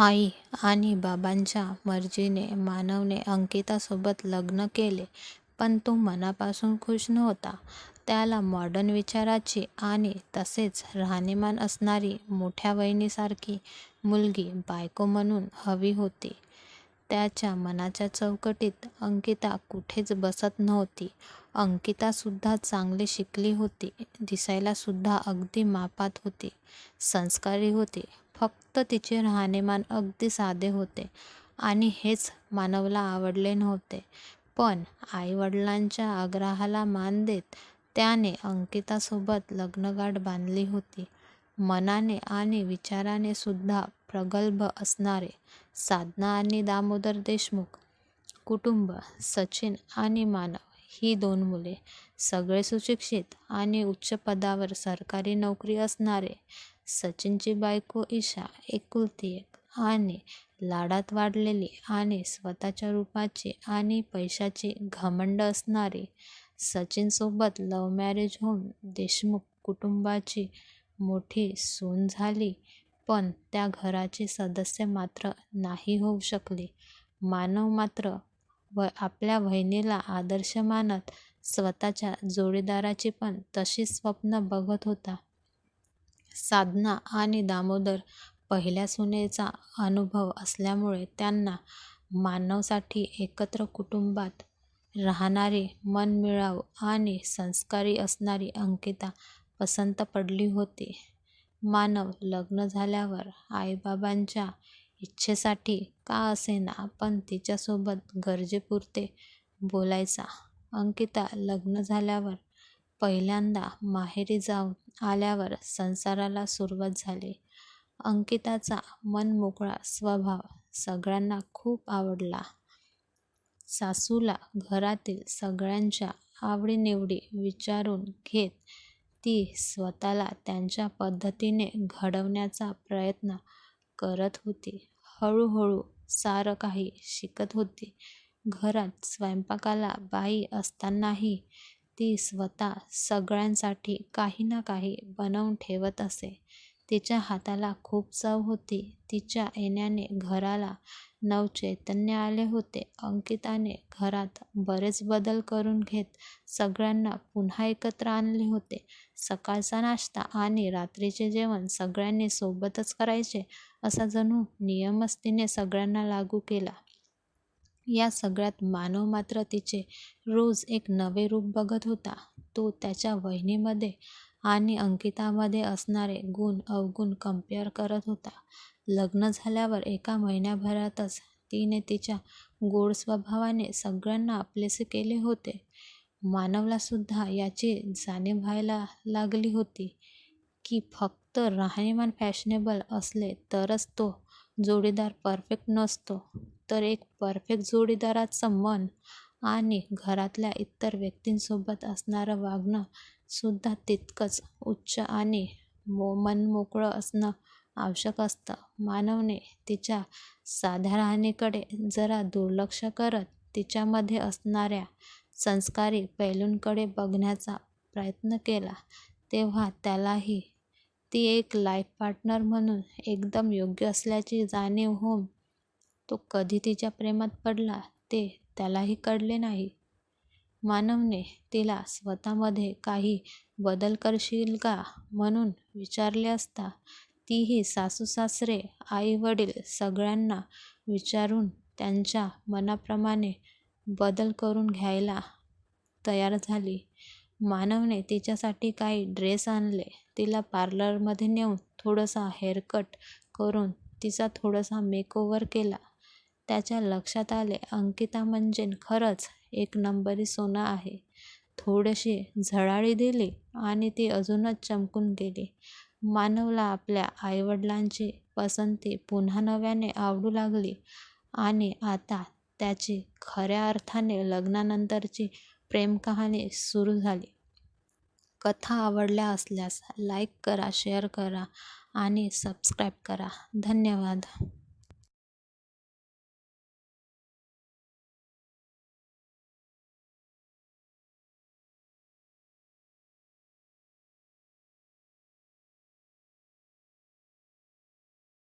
आई आणि बाबांच्या मर्जीने मानवने अंकितासोबत लग्न केले पण तो मनापासून खुश नव्हता. त्याला मॉडर्न विचाराची आणि तसेच राहणीमान असणारी मोठ्या वहिनीसारखी मुलगी बायको म्हणून हवी होती. त्याच्या मनाच्या चौकटीत अंकिता कुठेच बसत नव्हती. अंकितासुद्धा चांगली शिकली होती. दिसायलासुद्धा अगदी मापात होती. संस्कारी होती. फक्त तिचे राहणीमान अगदी साधे होते आणि हेच मानवला आवडले नव्हते. पण आईवडिलांच्या आग्रहाला मान देत त्याने अंकितासोबत लग्नगाठ बांधली होती. मनाने आणि विचाराने सुद्धा प्रगल्भ असणारे साधना आणि दामोदर देशमुख कुटुंब. सचिन आणि मानव ही दोन मुले. सगळे सुशिक्षित आणि उच्च पदावर सरकारी नोकरी असणारे. सचिनची बायको ईशा एकुलती एक आणि लाडात वाढलेली आणि स्वतःच्या रूपाची आणि पैशाची घमंड असणारी. सचिनसोबत लव्ह मॅरेज होऊन देशमुख कुटुंबाची मोठी सून झाली पण त्या घराची सदस्य मात्र नाही होऊ शकली. मानव मात्र व आपल्या वहिनीला आदर्श मानत स्वतःच्या जोडीदाराची पण तशीच स्वप्न बघत होता. साधना आणि दामोदर पहिल्या सुनेचा अनुभव असल्यामुळे त्यांना मानवसाठी एकत्र कुटुंबात राहणारी मनमिळाव आणि संस्कारी असणारी अंकिता पसंत पडली होती. मानव लग्न झाल्यावर आईबाबांच्या इच्छेसाठी का असेना पण तिच्यासोबत गरजेपुरते बोलायचा. अंकिता लग्न झाल्यावर पहिल्यांदा माहेरी जाऊन आल्यावर संसाराला सुरुवात झाली. अंकिताचा मनमोकळा स्वभाव सगळ्यांना खूप आवडला. सासूला घरातील सगळ्यांच्या आवडीनिवडी विचारून घेत ती स्वतःला त्यांच्या पद्धतीने घडवण्याचा प्रयत्न करत होती. हळूहळू सारं काही शिकत होती. घरात स्वयंपाकाला बाई असतानाही ती स्वतः सगळ्यांसाठी काही ना काही बनवून ठेवत असे. तिच्या हाताला खूप चव होती. तिच्या येण्याने घराला नवचैतन्य आले होते. अंकिताने घरात बरेच बदल करून घेत सगळ्यांना पुन्हा एकत्र आणले होते. सकाळचा नाश्ता आणि रात्रीचे जेवण सगळ्यांनी सोबतच करायचे असा जणू नियमच तिने सगळ्यांना लागू केला. या सगळ्यात मानव मात्र तिचे रोज एक नवे रूप बघत होता. तो त्याच्या वहिनीमध्ये आणि अंकितामध्ये असणारे गुण-अवगुण कंपेअर करत होता. लग्न झाल्यावर एका महिन्याभरातच तिने तिच्या गोड स्वभावाने सगळ्यांना आपलेसे केले होते. मानवलासुद्धा याची जाणीव व्हायला लागली होती की फक्त राहणीमान फॅशनेबल असले तरच तो जोडीदार परफेक्ट नसतो तर एक परफेक्ट जोडीदाराचं मन आणि घरातल्या इतर व्यक्तींसोबत असणारं वागणं सुद्धा तितकंच उच्च आणि मो मनमोकळं असणं आवश्यक असतं. मानवने तिच्या साध्या राहणीकडे जरा दुर्लक्ष करत तिच्यामध्ये असणाऱ्या संस्कारी पैलूंकडे बघण्याचा प्रयत्न केला तेव्हा त्यालाही ती एक लाईफ पार्टनर म्हणून एकदम योग्य असल्याची जाणीव होऊन तो कधी तिच्या प्रेमात पडला ते त्यालाही कळले नाही. मानवने तिला स्वतःमध्ये काही बदल करशील का म्हणून विचारले असता तीही सासू-सासरे, आई-वडील सगळ्यांना विचारून त्यांच्या मनाप्रमाणे बदल करून घ्यायला तयार झाली. मानवने तिच्यासाठी काही ड्रेस आणले. तिला पार्लरमध्ये नेऊन थोडंसं हेअरकट करून तिचा थोडासा मेकओव्हर केला. त्याच्या लक्षात आले अंकिता म्हणजे खरंच एक नंबरी सोनं आहे. थोडेसे झळाळी दिली आणि ती अजूनच चमकून गेली. मानवला आपल्या आईवडिलांची पसंती पुन्हा नव्याने आवडू लागली आणि आता त्याची खऱ्या अर्थाने लग्नानंतरची प्रेमकहाणी सुरू झाली. कथा आवडल्या असल्यास लाईक करा, शेअर करा आणि सबस्क्राईब करा. धन्यवाद.